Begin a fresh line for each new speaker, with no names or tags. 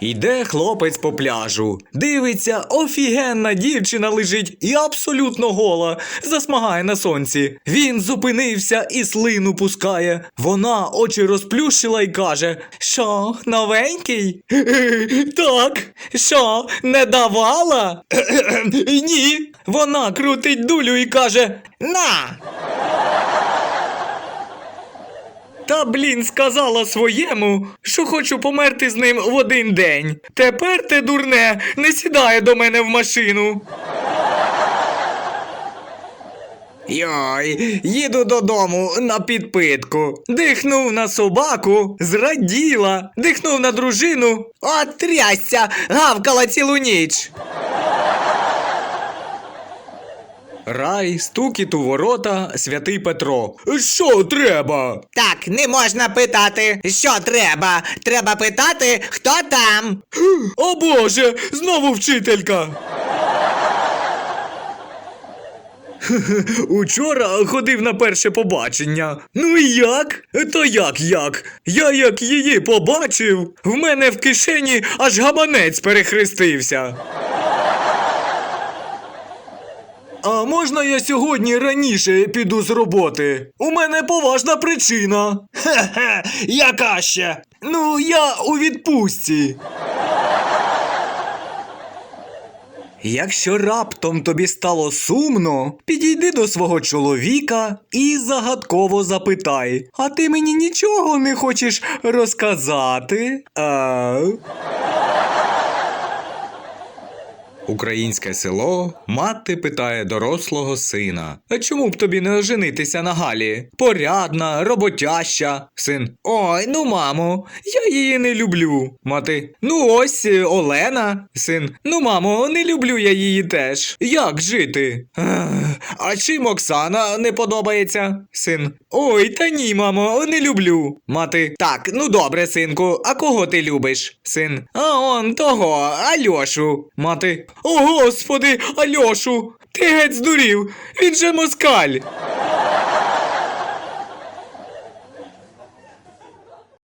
Йде хлопець по пляжу. Дивиться, офігенна дівчина лежить і абсолютно гола, засмагає на сонці. Він зупинився і слину пускає. Вона очі розплющила і каже: Що, новенький? Так. Що, не давала? Ні. Вона крутить дулю і каже: На. Та блін сказала своєму, що хочу померти з ним в один день. Тепер те дурне не сідає до мене в машину. Йой, їду додому на підпитку. Дихнув на собаку, зраділа, дихнув на дружину, а трясся, гавкала цілу ніч. Рай, стукіт у ворота, святий Петро. Що треба?
Так, не можна питати, що треба. Треба питати, хто там.
О Боже, знову вчителька. Учора ходив на перше побачення. Ну і як? То як як? Я як її побачив, в мене в кишені аж гаманець перехрестився. А можна я сьогодні раніше піду з роботи? У мене поважна причина. Хе-хе, яка ще? Ну, я у відпустці. Якщо раптом тобі стало сумно, підійди до свого чоловіка і загадково запитай: А ти мені нічого не хочеш розказати? А? Українське село мати питає дорослого сина. А чому б тобі не оженитися на Галі? Порядна, роботяща. Син. Ой, ну мамо, я її не люблю. Мати. Ну ось е, Олена. Син. Ну, мамо, не люблю я її теж. Як жити? А чим Оксана не подобається? Син. Ой, та ні, мамо, не люблю. Мати. Так, ну добре, синку, а кого ти любиш? Син. А он того, Альошу. Мати. О, господи, Альошу! Ти геть здурів! Він же москаль!